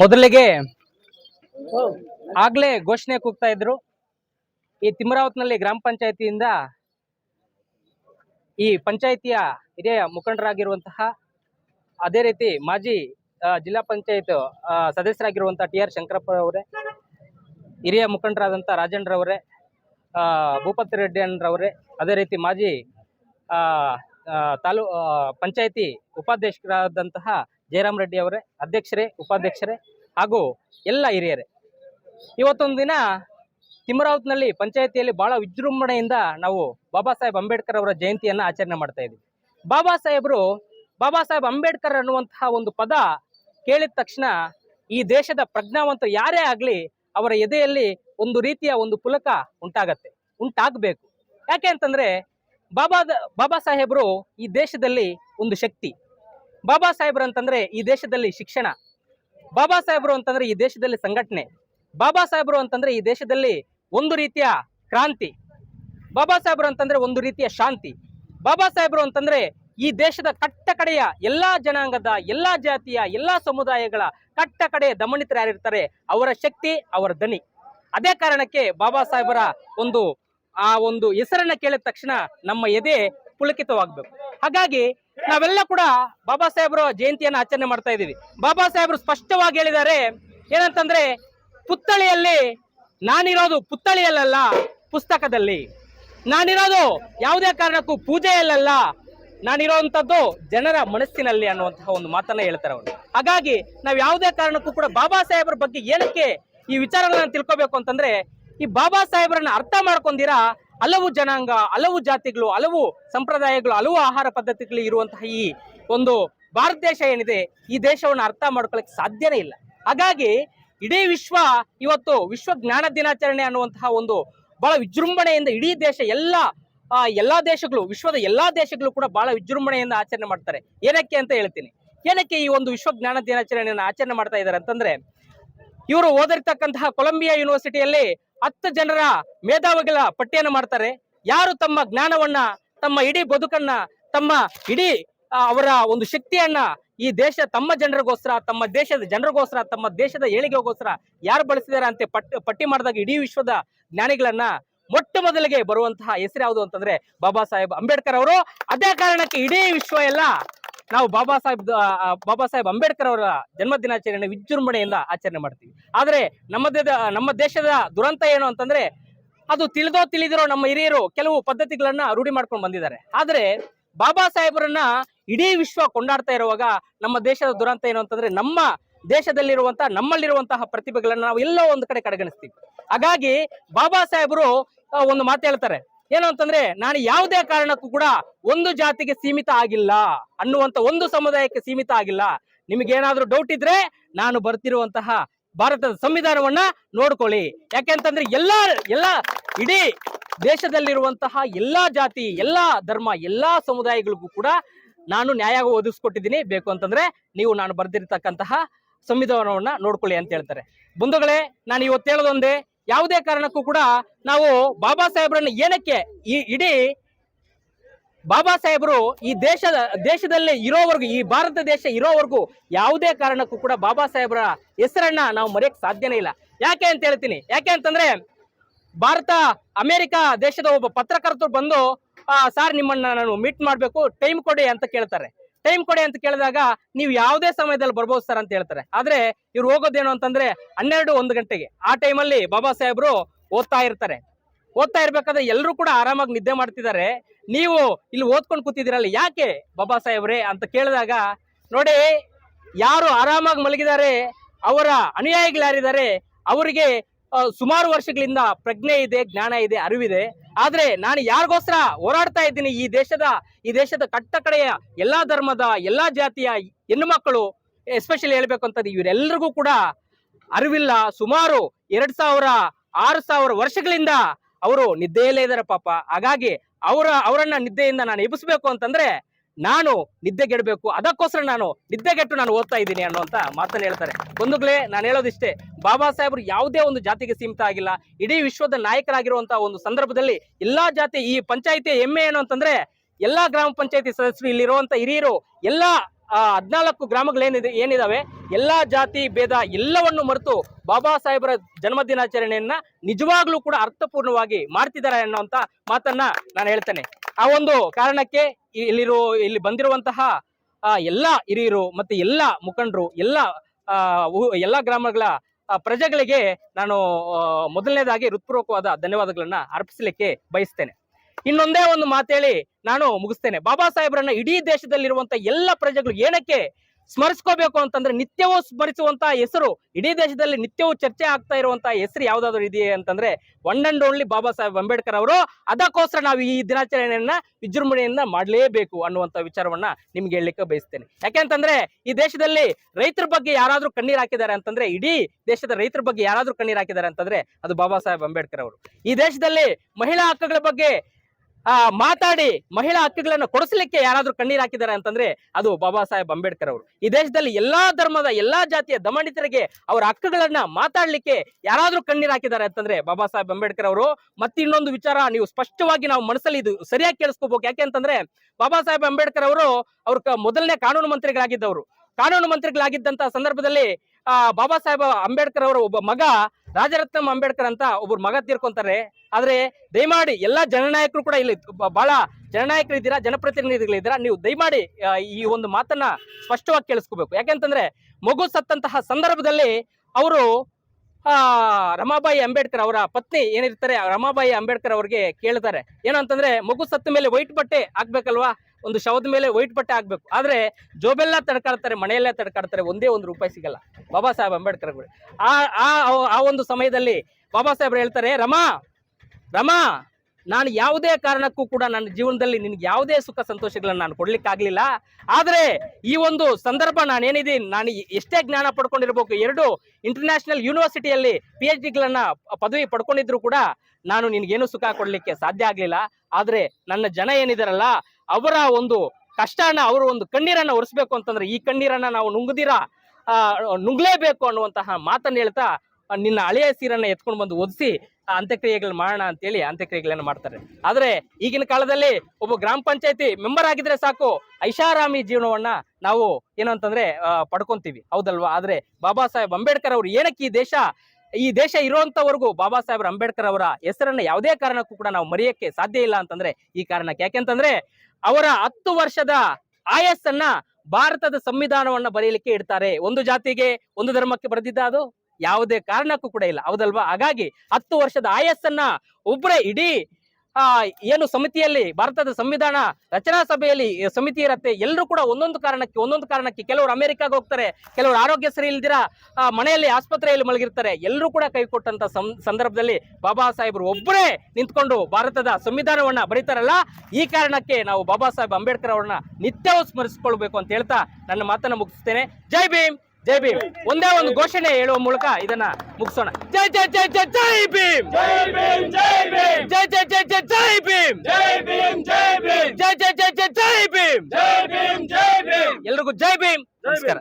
ಮೊದಲಿಗೆ ಆಗ್ಲೇ ಘೋಷಣೆ ಕೂಗ್ತಾ ಇದ್ರು. ಈ ತಿಮ್ಮರಾವತ್ನಲ್ಲಿ ಗ್ರಾಮ ಪಂಚಾಯತಿಯಿಂದ ಈ ಪಂಚಾಯತಿಯ ಹಿರಿಯ ಮುಖಂಡರಾಗಿರುವಂತಹ ಅದೇ ರೀತಿ ಮಾಜಿ ಜಿಲ್ಲಾ ಪಂಚಾಯತ್ ಸದಸ್ಯರಾಗಿರುವಂತಹ ಟಿ ಆರ್ ಶಂಕರಪ್ಪ ಅವರೇ ಹಿರಿಯ ಮುಖಂಡರಾದಂಥ ರಾಜೇಂದ್ರ ಅವರೇ ಭೂಪತ್ ರೆಡ್ಡಿ ಅಣ್ಣರವರೇ ಅದೇ ರೀತಿ ಮಾಜಿ ತಾಲೂ ಪಂಚಾಯತಿ ಉಪಾಧ್ಯಕ್ಷರಾದಂತಹ ಜಯರಾಮ್ ರೆಡ್ಡಿ ಅವರೇ, ಅಧ್ಯಕ್ಷರೇ, ಉಪಾಧ್ಯಕ್ಷರೇ ಹಾಗೂ ಎಲ್ಲ ಹಿರಿಯರೇ. ಇವತ್ತೊಂದು ದಿನ ತಿಮ್ಮರಾವತ್ನಲ್ಲಿ ಪಂಚಾಯತಿಯಲ್ಲಿ ಬಹಳ ವಿಜೃಂಭಣೆಯಿಂದ ನಾವು ಬಾಬಾ ಸಾಹೇಬ್ ಅಂಬೇಡ್ಕರ್ ಅವರ ಜಯಂತಿಯನ್ನು ಆಚರಣೆ ಮಾಡ್ತಾ ಇದ್ವಿ ಬಾಬಾ ಸಾಹೇಬರು, ಬಾಬಾ ಸಾಹೇಬ್ ಅಂಬೇಡ್ಕರ್ ಅನ್ನುವಂತಹ ಒಂದು ಪದ ಕೇಳಿದ ತಕ್ಷಣ ಈ ದೇಶದ ಪ್ರಜ್ಞಾವಂತ ಯಾರೇ ಆಗಲಿ ಅವರ ಎದೆಯಲ್ಲಿ ಒಂದು ರೀತಿಯ ಒಂದು ಪುಲಕ ಉಂಟಾಗತ್ತೆ, ಉಂಟಾಗಬೇಕು. ಯಾಕೆ ಅಂತಂದ್ರೆ ಬಾಬಾ ಬಾಬಾ ಸಾಹೇಬರು ಈ ದೇಶದಲ್ಲಿ ಒಂದು ಶಕ್ತಿ. ಬಾಬಾ ಸಾಹೇಬ್ರು ಅಂತಂದ್ರೆ ಈ ದೇಶದಲ್ಲಿ ಶಿಕ್ಷಣ. ಬಾಬಾ ಸಾಹೇಬ್ರು ಅಂತಂದ್ರೆ ಈ ದೇಶದಲ್ಲಿ ಸಂಘಟನೆ. ಬಾಬಾ ಸಾಹೇಬ್ರು ಅಂತಂದ್ರೆ ಈ ದೇಶದಲ್ಲಿ ಒಂದು ರೀತಿಯ ಕ್ರಾಂತಿ. ಬಾಬಾ ಸಾಹೇಬ್ರು ಅಂತಂದ್ರೆ ಒಂದು ರೀತಿಯ ಶಾಂತಿ. ಬಾಬಾ ಸಾಹೇಬ್ರು ಅಂತಂದ್ರೆ ಈ ದೇಶದ ಕಟ್ಟ ಕಡೆಯ ಎಲ್ಲಾ ಜನಾಂಗದ, ಎಲ್ಲಾ ಜಾತಿಯ, ಎಲ್ಲಾ ಸಮುದಾಯಗಳ ಕಟ್ಟ ಕಡೆ ದಮನಿತರು ಯಾರಿರ್ತಾರೆ? ಅವರ ಶಕ್ತಿ, ಅವರ ದನಿ. ಅದೇ ಕಾರಣಕ್ಕೆ ಬಾಬಾ ಸಾಹೇಬರ ಒಂದು, ಆ ಒಂದು ಹೆಸರನ್ನ ಕೇಳಿದ ತಕ್ಷಣ ನಮ್ಮ ಎದೆ ಪುಳಕಿತವಾಗಬೇಕು. ಹಾಗಾಗಿ ನಾವೆಲ್ಲ ಕೂಡ ಬಾಬಾ ಸಾಹೇಬ್ರ ಜಯಂತಿಯನ್ನ ಆಚರಣೆ ಮಾಡ್ತಾ ಇದ್ದೀವಿ. ಬಾಬಾ ಸಾಹೇಬ್ರು ಸ್ಪಷ್ಟವಾಗಿ ಹೇಳಿದ್ದಾರೆ, ಏನಂತಂದ್ರೆ ಪುತ್ಥಳಿಯಲ್ಲಿ ನಾನಿರೋದು ಪುತ್ಥಳಿಯಲ್ಲ ಪುಸ್ತಕದಲ್ಲಿ. ನಾನಿರೋದು ಯಾವುದೇ ಕಾರಣಕ್ಕೂ ಪೂಜೆಯಲ್ಲ ನಾನಿರೋವಂಥದ್ದು ಜನರ ಮನಸ್ಸಿನಲ್ಲಿ ಅನ್ನುವಂತಹ ಒಂದು ಮಾತನ್ನ ಹೇಳ್ತಾರೆ ಅವರು. ಹಾಗಾಗಿ ನಾವು ಯಾವುದೇ ಕಾರಣಕ್ಕೂ ಕೂಡ ಬಾಬಾ ಸಾಹೇಬ್ರ ಬಗ್ಗೆ ಏನಕ್ಕೆ ಈ ವಿಚಾರಗಳನ್ನ ತಿಳ್ಕೊಬೇಕು ಅಂತಂದ್ರೆ, ಈ ಬಾಬಾ ಸಾಹೇಬ್ರನ್ನ ಅರ್ಥ ಮಾಡ್ಕೊಂಡಿರಾ ಹಲವು ಜನಾಂಗ, ಹಲವು ಜಾತಿಗಳು, ಹಲವು ಸಂಪ್ರದಾಯಗಳು, ಹಲವು ಆಹಾರ ಪದ್ಧತಿಗಳು ಇರುವಂತಹ ಈ ಒಂದು ಭಾರತ ದೇಶ ಏನಿದೆ, ಈ ದೇಶವನ್ನು ಅರ್ಥ ಮಾಡ್ಕೊಳ್ಳಿಕ್ಕೆ ಸಾಧ್ಯನೇ ಇಲ್ಲ. ಹಾಗಾಗಿ ಇಡೀ ವಿಶ್ವ ಇವತ್ತು ವಿಶ್ವ ಜ್ಞಾನ ದಿನಾಚರಣೆ ಅನ್ನುವಂತಹ ಒಂದು ಬಹಳ ವಿಜೃಂಭಣೆಯಿಂದ ಇಡೀ ದೇಶ ಎಲ್ಲ ಎಲ್ಲಾ ದೇಶಗಳು, ವಿಶ್ವದ ಎಲ್ಲಾ ದೇಶಗಳು ಕೂಡ ಬಹಳ ವಿಜೃಂಭಣೆಯಿಂದ ಆಚರಣೆ ಮಾಡ್ತಾರೆ. ಏನಕ್ಕೆ ಅಂತ ಹೇಳ್ತೀನಿ. ಏನಕ್ಕೆ ಈ ಒಂದು ವಿಶ್ವ ಜ್ಞಾನ ದಿನಾಚರಣೆಯನ್ನು ಆಚರಣೆ ಮಾಡ್ತಾ ಇದ್ದಾರೆ ಅಂತಂದ್ರೆ, ಇವರು ಓದಿರ್ತಕ್ಕಂತಹ ಕೊಲಂಬಿಯಾ ಯೂನಿವರ್ಸಿಟಿಯಲ್ಲಿ ಹತ್ತು ಜನರ ಮೇಧಾವಿಗಳ ಪಟ್ಟಿಯನ್ನು ಮಾಡ್ತಾರೆ. ಯಾರು ತಮ್ಮ ಜ್ಞಾನವನ್ನ, ತಮ್ಮ ಇಡೀ ಬದುಕನ್ನ, ತಮ್ಮ ಇಡೀ ಅವರ ಒಂದು ಶಕ್ತಿಯನ್ನ ಈ ದೇಶ ತಮ್ಮ ಜನರಿಗೋಸ್ಕರ, ತಮ್ಮ ದೇಶದ ಜನರಿಗೋಸ್ಕರ, ತಮ್ಮ ದೇಶದ ಏಳಿಗೆಗೋಸ್ಕರ ಯಾರು ಬಳಸಿದ್ದಾರೆ ಅಂತ ಪಟ್ಟಿ ಪಟ್ಟಿ ಮಾಡಿದಾಗ ಇಡೀ ವಿಶ್ವದ ಜ್ಞಾನಿಗಳನ್ನ ಮೊಟ್ಟ ಮೊದಲಿಗೆ ಬರುವಂತಹ ಹೆಸರು ಯಾವುದು ಅಂತಂದ್ರೆ ಬಾಬಾ ಸಾಹೇಬ್ ಅಂಬೇಡ್ಕರ್ ಅವರು. ಅದೇ ಕಾರಣಕ್ಕೆ ಇಡೀ ವಿಶ್ವ ಎಲ್ಲ ನಾವು ಬಾಬಾ ಸಾಹೇಬ್ ಬಾಬಾ ಸಾಹೇಬ್ ಅಂಬೇಡ್ಕರ್ ಅವರ ಜನ್ಮ ದಿನಾಚರಣೆ ವಿಜೃಂಭಣೆಯಿಂದ ಆಚರಣೆ ಮಾಡ್ತೀವಿ. ಆದರೆ ನಮ್ಮ ನಮ್ಮ ದೇಶದ ದುರಂತ ಏನು ಅಂತಂದ್ರೆ, ಅದು ತಿಳಿದೋ ತಿಳಿದಿರೋ ನಮ್ಮ ಹಿರಿಯರು ಕೆಲವು ಪದ್ಧತಿಗಳನ್ನ ರೂಢಿ ಮಾಡ್ಕೊಂಡು ಬಂದಿದ್ದಾರೆ. ಆದರೆ ಬಾಬಾ ಸಾಹೇಬರನ್ನ ಇಡೀ ವಿಶ್ವ ಕೊಂಡಾಡ್ತಾ ಇರುವಾಗ ನಮ್ಮ ದೇಶದ ದುರಂತ ಏನು ಅಂತಂದ್ರೆ, ನಮ್ಮ ದೇಶದಲ್ಲಿರುವಂತಹ ನಮ್ಮಲ್ಲಿರುವಂತಹ ಪ್ರತಿಭೆಗಳನ್ನ ನಾವು ಎಲ್ಲೋ ಒಂದು ಕಡೆ ಕಡೆಗಣಿಸ್ತೀವಿ. ಹಾಗಾಗಿ ಬಾಬಾ ಸಾಹೇಬರು ಒಂದು ಮಾತು ಹೇಳ್ತಾರೆ. ಏನು ಅಂತಂದ್ರೆ ನಾನು ಯಾವುದೇ ಕಾರಣಕ್ಕೂ ಕೂಡ ಒಂದು ಜಾತಿಗೆ ಸೀಮಿತ ಆಗಿಲ್ಲ ಅನ್ನುವಂತ ಒಂದು ಸಮುದಾಯಕ್ಕೆ ಸೀಮಿತ ಆಗಿಲ್ಲ. ನಿಮಗೇನಾದ್ರೂ ಡೌಟ್ ಇದ್ರೆ ನಾನು ಬರ್ತಿರುವಂತಹ ಭಾರತದ ಸಂವಿಧಾನವನ್ನ ನೋಡ್ಕೊಳ್ಳಿ. ಯಾಕೆಂತಂದ್ರೆ ಎಲ್ಲ ಎಲ್ಲ ಇಡೀ ದೇಶದಲ್ಲಿರುವಂತಹ ಎಲ್ಲಾ ಜಾತಿ, ಎಲ್ಲಾ ಧರ್ಮ, ಎಲ್ಲಾ ಸಮುದಾಯಗಳಿಗೂ ಕೂಡ ನಾನು ನ್ಯಾಯ ಒದಗಿಸ್ಕೊಟ್ಟಿದ್ದೀನಿ. ಬೇಕು ಅಂತಂದ್ರೆ ನೀವು ನಾನು ಬರ್ದಿರ್ತಕ್ಕಂತಹ ಸಂವಿಧಾನವನ್ನ ನೋಡ್ಕೊಳ್ಳಿ ಅಂತ ಹೇಳ್ತಾರೆ. ಬಂಧುಗಳೇ, ನಾನು ಇವತ್ತು ಹೇಳೋದೊಂದೇ ಯಾವುದೇ ಕಾರಣಕ್ಕೂ ಕೂಡ ನಾವು ಬಾಬಾ ಸಾಹೇಬ್ರನ್ನ ಏನಕ್ಕೆ ಈ ಇಡೀ ಬಾಬಾ ಸಾಹೇಬರು ಈ ದೇಶದ ದೇಶದಲ್ಲಿ ಇರೋವರೆಗೂ, ಈ ಭಾರತ ದೇಶ ಇರೋವರೆಗೂ ಯಾವುದೇ ಕಾರಣಕ್ಕೂ ಕೂಡ ಬಾಬಾ ಸಾಹೇಬರ ಹೆಸರನ್ನ ನಾವು ಮರೆಯಕ್ಕೆ ಸಾಧ್ಯನೇ ಇಲ್ಲ. ಯಾಕೆ ಅಂತ ಹೇಳ್ತೀನಿ. ಯಾಕೆ ಅಂತಂದ್ರೆ ಭಾರತ, ಅಮೆರಿಕ ದೇಶದ ಒಬ್ಬ ಪತ್ರಕರ್ತರು ಬಂದು ಸರ್ ನಿಮ್ಮನ್ನ ನಾನು ಮೀಟ್ ಮಾಡಬೇಕು, ಟೈಮ್ ಕೊಡಿ ಅಂತ ಕೇಳ್ತಾರೆ. ಟೈಮ್ ಕೊಡಿ ಅಂತ ಕೇಳಿದಾಗ ನೀವು ಯಾವುದೇ ಸಮಯದಲ್ಲಿ ಬರ್ಬೋದು ಸರ್ ಅಂತ ಹೇಳ್ತಾರೆ. ಆದ್ರೆ ಇವ್ರು ಹೋಗೋದೇನು ಅಂತಂದ್ರೆ ಹನ್ನೆರಡು ಒಂದು ಗಂಟೆಗೆ. ಆ ಟೈಮಲ್ಲಿ ಬಾಬಾ ಸಾಹೇಬ್ರು ಓದ್ತಾ ಇರ್ತಾರೆ. ಓದ್ತಾ ಇರ್ಬೇಕಾದ್ರೆ ಎಲ್ಲರೂ ಕೂಡ ಆರಾಮಾಗಿ ನಿದ್ದೆ ಮಾಡ್ತಿದ್ದಾರೆ. ನೀವು ಇಲ್ಲಿ ಓದ್ಕೊಂಡು ಕೂತಿದ್ದೀರಲ್ಲ, ಯಾಕೆ ಬಾಬಾ ಸಾಹೇಬ್ರೆ ಅಂತ ಕೇಳಿದಾಗ, ನೋಡಿ, ಯಾರು ಆರಾಮಾಗಿ ಮಲಗಿದ್ದಾರೆ, ಅವರ ಅನುಯಾಯಿಗಳು ಯಾರಿದ್ದಾರೆ, ಅವರಿಗೆ ಸುಮಾರು ವರ್ಷಗಳಿಂದ ಪ್ರಜ್ಞೆ ಇದೆ, ಜ್ಞಾನ ಇದೆ, ಅರಿವಿದೆ. ಆದ್ರೆ ನಾನು ಯಾರಿಗೋಸ್ಕರ ಹೋರಾಡ್ತಾ ಇದ್ದೀನಿ ಈ ದೇಶದ ಈ ದೇಶದ ಕಟ್ಟ ಕಡೆಯ ಎಲ್ಲಾ ಧರ್ಮದ, ಎಲ್ಲಾ ಜಾತಿಯ ಹೆಣ್ಣು ಮಕ್ಕಳು ಎಸ್ಪೆಷಲಿ ಹೇಳ್ಬೇಕು ಅಂತಂದ್ರೆ ಇವರೆಲ್ಲರಿಗೂ ಕೂಡ ಅರಿವಿಲ್ಲ. ಸುಮಾರು ಎರಡ್ ಸಾವಿರ, ಆರು ಸಾವಿರ ವರ್ಷಗಳಿಂದ ಅವರು ನಿದ್ದೆಯಲ್ಲೇ ಇದ್ದಾರೆ ಪಾಪ. ಹಾಗಾಗಿ ಅವರ, ಅವರನ್ನ ನಿದ್ದೆಯಿಂದ ನಾನು ಎಬ್ಬಿಸಬೇಕು ಅಂತಂದ್ರೆ ನಾನು ನಿದ್ದೆಗೆಡಬೇಕು ಅದಕ್ಕೋಸ್ಕರ ನಾನು ನಿದ್ದೆಗೆಟ್ಟು ನಾನು ಓದ್ತಾ ಇದ್ದೀನಿ ಅನ್ನುವಂತ ಮಾತನ್ನ ಹೇಳ್ತಾರೆ. ಬಂಧುಗಳೇ, ನಾನು ಹೇಳೋದಿಷ್ಟೇ. ಬಾಬಾ ಸಾಹೇಬರು ಯಾವುದೇ ಒಂದು ಜಾತಿಗೆ ಸೀಮಿತ ಆಗಿಲ್ಲ, ಇಡೀ ವಿಶ್ವದ ನಾಯಕರಾಗಿರುವಂತಹ ಒಂದು ಸಂದರ್ಭದಲ್ಲಿ ಎಲ್ಲಾ ಜಾತಿ, ಈ ಪಂಚಾಯಿತಿ ಹೆಮ್ಮೆ ಏನು ಅಂತಂದ್ರೆ ಎಲ್ಲಾ ಗ್ರಾಮ ಪಂಚಾಯತಿ ಸದಸ್ಯರು ಇಲ್ಲಿರುವಂತ ಹಿರಿಯರು, ಎಲ್ಲಾ ಹದಿನಾಲ್ಕು ಗ್ರಾಮಗಳೇನಿದೆ ಏನಿದಾವೆ, ಎಲ್ಲಾ ಜಾತಿ ಭೇದ ಎಲ್ಲವನ್ನು ಮರೆತು ಬಾಬಾ ಸಾಹೇಬರ ಜನ್ಮ ದಿನಾಚರಣೆಯನ್ನ ನಿಜವಾಗ್ಲೂ ಕೂಡ ಅರ್ಥಪೂರ್ಣವಾಗಿ ಮಾಡ್ತಿದ್ದಾರೆ ಅನ್ನೋಂತ ಮಾತನ್ನ ನಾನು ಹೇಳ್ತೇನೆ. ಆ ಒಂದು ಕಾರಣಕ್ಕೆ ಇಲ್ಲಿರೋ, ಇಲ್ಲಿ ಬಂದಿರುವಂತಹ ಎಲ್ಲಾ ಹಿರಿಯರು ಮತ್ತೆ ಎಲ್ಲಾ ಮುಖಂಡರು, ಎಲ್ಲಾ ಎಲ್ಲಾ ಗ್ರಾಮಗಳ ಪ್ರಜೆಗಳಿಗೆ ನಾನು ಮೊದಲನೇದಾಗಿ ಹೃತ್ಪೂರ್ವಕವಾದ ಧನ್ಯವಾದಗಳನ್ನ ಅರ್ಪಿಸಲಿಕ್ಕೆ ಬಯಸ್ತೇನೆ. ಇನ್ನೊಂದೇ ಒಂದು ಮಾತೇಳಿ ನಾನು ಮುಗಿಸ್ತೇನೆ. ಬಾಬಾ ಸಾಹೇಬ್ರನ್ನ ಇಡೀ ದೇಶದಲ್ಲಿರುವಂತ ಎಲ್ಲ ಪ್ರಜೆಗಳು ಏನಕ್ಕೆ ಸ್ಮರಿಸ್ಕೋಬೇಕು ಅಂತಂದ್ರೆ ನಿತ್ಯವೂ ಸ್ಮರಿಸುವಂತಹ ಹೆಸರು, ಇಡೀ ದೇಶದಲ್ಲಿ ನಿತ್ಯವೂ ಚರ್ಚೆ ಆಗ್ತಾ ಇರುವಂತಹ ಹೆಸರು ಯಾವ್ದಾದ್ರು ಇದೆಯೇ ಅಂತಂದ್ರೆ one and only Baba Saheb Ambedkar ಅವರು. ಅದಕ್ಕೋಸ್ಕರ ನಾವು ಈ ದಿನಾಚರಣೆಯನ್ನ ವಿಜೃಂಭಣೆಯಿಂದ ಮಾಡಲೇಬೇಕು ಅನ್ನುವಂತ ವಿಚಾರವನ್ನ ನಿಮ್ಗೆ ಹೇಳಲಿಕ್ಕೆ ಬಯಸ್ತೇನೆ. ಯಾಕೆಂತಂದ್ರೆ ಈ ದೇಶದಲ್ಲಿ ರೈತರ ಬಗ್ಗೆ ಯಾರಾದ್ರೂ ಕಣ್ಣೀರ್ ಹಾಕಿದ್ದಾರೆ ಅಂತಂದ್ರೆ, ಇಡೀ ದೇಶದ ರೈತರ ಬಗ್ಗೆ ಯಾರಾದ್ರೂ ಕಣ್ಣೀರ್ ಹಾಕಿದ್ದಾರೆ ಅಂತಂದ್ರೆ ಅದು ಬಾಬಾ ಸಾಹೇಬ್ ಅಂಬೇಡ್ಕರ್ ಅವರು. ಈ ದೇಶದಲ್ಲಿ ಮಹಿಳಾ ಹಕ್ಕುಗಳ ಬಗ್ಗೆ ಆ, ಮಾತಾಡಿ ಮಹಿಳಾ ಹಕ್ಕುಗಳನ್ನು ಕೊಡಿಸ್ಲಿಕ್ಕೆ ಯಾರಾದ್ರೂ ಕಣ್ಣೀರ್ ಹಾಕಿದ್ದಾರೆ ಅಂತಂದ್ರೆ ಅದು ಬಾಬಾ ಸಾಹೇಬ್ ಅಂಬೇಡ್ಕರ್ ಅವರು. ಈ ದೇಶದಲ್ಲಿ ಎಲ್ಲಾ ಧರ್ಮದ, ಎಲ್ಲಾ ಜಾತಿಯ ದಮಂಡಿತರಿಗೆ ಅವರ ಹಕ್ಕುಗಳನ್ನ ಮಾತಾಡ್ಲಿಕ್ಕೆ ಯಾರಾದ್ರೂ ಕಣ್ಣೀರ್ ಹಾಕಿದ್ದಾರೆ ಅಂತಂದ್ರೆ ಬಾಬಾ ಸಾಹೇಬ್ ಅಂಬೇಡ್ಕರ್ ಅವರು. ಮತ್ತೆ ಇನ್ನೊಂದು ವಿಚಾರ ನೀವು ಸ್ಪಷ್ಟವಾಗಿ ನಾವು ಮನಸ್ಸಲ್ಲಿ ಇದು ಸರಿಯಾಗಿ ಕೇಳಿಸ್ಕೋಬೇಕು. ಯಾಕೆ ಅಂತಂದ್ರೆ ಬಾಬಾ ಸಾಹೇಬ್ ಅಂಬೇಡ್ಕರ್ ಅವರು ಅವ್ರ ಮೊದಲನೇ ಕಾನೂನು ಮಂತ್ರಿಗಳಾಗಿದ್ದವರು. ಕಾನೂನು ಮಂತ್ರಿಗಳಾಗಿದ್ದಂತ ಸಂದರ್ಭದಲ್ಲಿ, ಆ, ಬಾಬಾ ಸಾಹೇಬ್ ಅಂಬೇಡ್ಕರ್ ಅವರ ಒಬ್ಬ ಮಗ ರಾಜರತ್ನಂ ಅಂಬೇಡ್ಕರ್ ಅಂತ ಒಬ್ಬರು ಮಗ ತೀರ್ಕೊಂತಾರೆ. ಆದರೆ ದಯಮಾಡಿ ಎಲ್ಲಾ ಜನನಾಯಕರು ಕೂಡ ಇಲ್ಲಿ ಬಹಳ ಜನನಾಯಕರು ಇದ್ದೀರಾ ಜನಪ್ರತಿನಿಧಿಗಳಿದ್ದೀರಾ, ನೀವು ದಯಮಾಡಿ ಈ ಒಂದು ಮಾತನ್ನ ಸ್ಪಷ್ಟವಾಗಿ ಕೇಳಿಸ್ಕೋಬೇಕು. ಯಾಕೆಂತಂದ್ರೆ ಮಗು ಸತ್ತಂತಹ ಸಂದರ್ಭದಲ್ಲಿ ಅವರು, ಆ, ರಮಾಬಾಯಿ ಅಂಬೇಡ್ಕರ್ ಅವರ ಪತ್ನಿ ಏನಿರ್ತಾರೆ ರಮಾಬಾಯಿ ಅಂಬೇಡ್ಕರ್ ಅವ್ರಿಗೆ ಕೇಳ್ತಾರೆ. ಏನಂತಂದ್ರೆ ಮಗು ಸತ್ತ ಮೇಲೆ ವೈಟ್ ಬಟ್ಟೆ ಹಾಕ್ಬೇಕಲ್ವಾ? ಒಂದು ಶವದ ಮೇಲೆ ವೈಟ್ ಬಟ್ಟೆ ಹಾಕ್ಬೇಕು. ಆದರೆ ಜೋಬೆಲ್ಲ ತಡ್ಕಾಡ್ತಾರೆ, ಮನೆಯಲ್ಲೇ ತಡ್ಕಾಡ್ತಾರೆ, ಒಂದೇ ಒಂದು ರೂಪಾಯಿ ಸಿಗಲ್ಲ. ಬಾಬಾ ಸಾಹೇಬ್ ಅಂಬೇಡ್ಕರ್ ಆ ಆ ಒಂದು ಸಮಯದಲ್ಲಿ ಬಾಬಾ ಸಾಹೇಬ್ರು ಹೇಳ್ತಾರೆ, ರಮಾ ರಮಾ, ನಾನು ಯಾವುದೇ ಕಾರಣಕ್ಕೂ ಕೂಡ ನನ್ನ ಜೀವನದಲ್ಲಿ ನಿನಗೆ ಯಾವುದೇ ಸುಖ ಸಂತೋಷಗಳನ್ನ ನಾನು ಕೊಡ್ಲಿಕ್ಕಾಗ್ಲಿಲ್ಲ. ಆದರೆ ಈ ಒಂದು ಸಂದರ್ಭ ನಾನೇನಿದ್ದೀನಿ, ನಾನು ಎಷ್ಟೇ ಜ್ಞಾನ ಪಡ್ಕೊಂಡಿರ್ಬೇಕು, ಎರಡು ಇಂಟರ್ನ್ಯಾಷನಲ್ ಯೂನಿವರ್ಸಿಟಿಯಲ್ಲಿ ಪಿ ಎಚ್ ಡಿಗಳನ್ನು ಪದವಿ ಪಡ್ಕೊಂಡಿದ್ರು ಕೂಡ ನಾನು ನಿನಗೇನು ಸುಖ ಕೊಡಲಿಕ್ಕೆ ಸಾಧ್ಯ ಆಗ್ಲಿಲ್ಲ, ಆದರೆ ನನ್ನ ಜನ ಏನಿದಾರಲ್ಲ, ಅವರ ಒಂದು ಕಷ್ಟನ, ಅವರು ಒಂದು ಕಣ್ಣೀರನ್ನ ಒರೆಸ್ಬೇಕು ಅಂತಂದ್ರೆ ಈ ಕಣ್ಣೀರನ್ನ ನಾವು ನುಂಗದಿರ ನುಂಗ್ಲೇಬೇಕು ಅನ್ನುವಂತಹ ಮಾತನ್ನ ಹೇಳ್ತಾ, ನಿನ್ನ ಹಳೆಯ ಸೀರನ್ನ ಎತ್ಕೊಂಡು ಬಂದು ಒದಿಸಿ ಅಂತ್ಯಕ್ರಿಯೆಗಳು ಮಾಡೋಣ ಅಂತೇಳಿ ಅಂತ್ಯಕ್ರಿಯೆಗಳನ್ನ ಮಾಡ್ತಾರೆ. ಆದರೆ ಈಗಿನ ಕಾಲದಲ್ಲಿ ಒಬ್ಬ ಗ್ರಾಮ ಪಂಚಾಯತಿ ಮೆಂಬರ್ ಆಗಿದ್ರೆ ಸಾಕು, ಐಷಾರಾಮಿ ಜೀವನವನ್ನ ನಾವು ಏನು ಅಂತಂದ್ರೆ ಪಡ್ಕೊಂತೀವಿ. ಹೌದಲ್ವಾ? ಆದರೆ ಬಾಬಾ ಸಾಹೇಬ್ ಅಂಬೇಡ್ಕರ್ ಅವರು ಏನಕ್ಕೆ ಈ ದೇಶ ಈ ದೇಶ ಇರುವಂತವರೆಗೂ ಬಾಬಾ ಸಾಹೇಬ್ ಅಂಬೇಡ್ಕರ್ ಅವರ ಹೆಸರನ್ನ ಯಾವುದೇ ಕಾರಣಕ್ಕೂ ಕೂಡ ನಾವು ಮರೆಯಕ್ಕೆ ಸಾಧ್ಯ ಇಲ್ಲ ಅಂತಂದ್ರೆ ಈ ಕಾರಣಕ್ಕೆ. ಯಾಕೆಂತಂದ್ರೆ ಅವರ ಹತ್ತು ವರ್ಷದ ಆಯಸ್ಸನ್ನ ಭಾರತದ ಸಂವಿಧಾನವನ್ನ ಬರೆಯಲಿಕ್ಕೆ ಇಡ್ತಾರೆ. ಒಂದು ಜಾತಿಗೆ ಒಂದು ಧರ್ಮಕ್ಕೆ ಬರೆದಿದ್ದ ಅದು ಯಾವುದೇ ಕಾರಣಕ್ಕೂ ಕೂಡ ಇಲ್ಲ. ಹೌದಲ್ವಾ? ಹಾಗಾಗಿ ಹತ್ತು ವರ್ಷದ ಆಯಸ್ಸನ್ನ ಒಬ್ಬರೇ ಇಡೀ ಆ, ಏನು ಸಮಿತಿಯಲ್ಲಿ, ಭಾರತದ ಸಂವಿಧಾನ ರಚನಾ ಸಭೆಯಲ್ಲಿ ಸಮಿತಿ ಇರತ್ತೆ. ಎಲ್ಲರೂ ಕೂಡ ಒಂದೊಂದು ಕಾರಣಕ್ಕೆ ಒಂದೊಂದು ಕಾರಣಕ್ಕೆ ಕೆಲವರು ಅಮೆರಿಕಾಗೆ ಹೋಗ್ತಾರೆ, ಕೆಲವರು ಆರೋಗ್ಯ ಸರಿ ಇಲ್ದಿರ ಮನೆಯಲ್ಲಿ ಆಸ್ಪತ್ರೆಯಲ್ಲಿ ಮಲಗಿರ್ತಾರೆ. ಎಲ್ಲರೂ ಕೂಡ ಕೈ ಕೊಟ್ಟಂತ ಸಂದರ್ಭದಲ್ಲಿ ಬಾಬಾ ಸಾಹೇಬರು ಒಬ್ಬರೇ ನಿಂತ್ಕೊಂಡು ಭಾರತದ ಸಂವಿಧಾನವನ್ನ ಬರೀತಾರಲ್ಲ, ಈ ಕಾರಣಕ್ಕೆ ನಾವು ಬಾಬಾ ಸಾಹೇಬ್ ಅಂಬೇಡ್ಕರ್ ಅವರನ್ನ ನಿತ್ಯವೂ ಸ್ಮರಿಸಿಕೊಳ್ಬೇಕು ಅಂತ ಹೇಳ್ತಾ ನನ್ನ ಮಾತನ್ನು ಮುಗಿಸ್ತೇನೆ. ಜೈ ಭೀಮ್! ಜೈ ಭೀಮ್. ಒಂದೇ ಒಂದು ಘೋಷಣೆ ಹೇಳುವ ಮೂಲಕ ಇದನ್ನ ಮುಗಿಸೋಣ. ಜೈ ಜೈ ಜೈ ಜೈ ಜೈ ಭೀಮ್. ಜೈ ಭೀಮ್ ಜೈ ಭೀಮ್. ಜೈ ಜೈ ಜೈ ಜೈ ಜೈ ಭೀಮ್. ಜೈ ಭೀಮ್ ಜೈ ಭೀಮ್. ಜೈ ಜೈ ಜೈ ಜೈ ಜೈ ಭೀಮ್. ಜೈ ಭೀಮ್ ಜೈ ಭೀಮ್. ಎಲ್ರಿಗೂ ಜೈ ಭೀಮ್. ನಮಸ್ಕಾರ.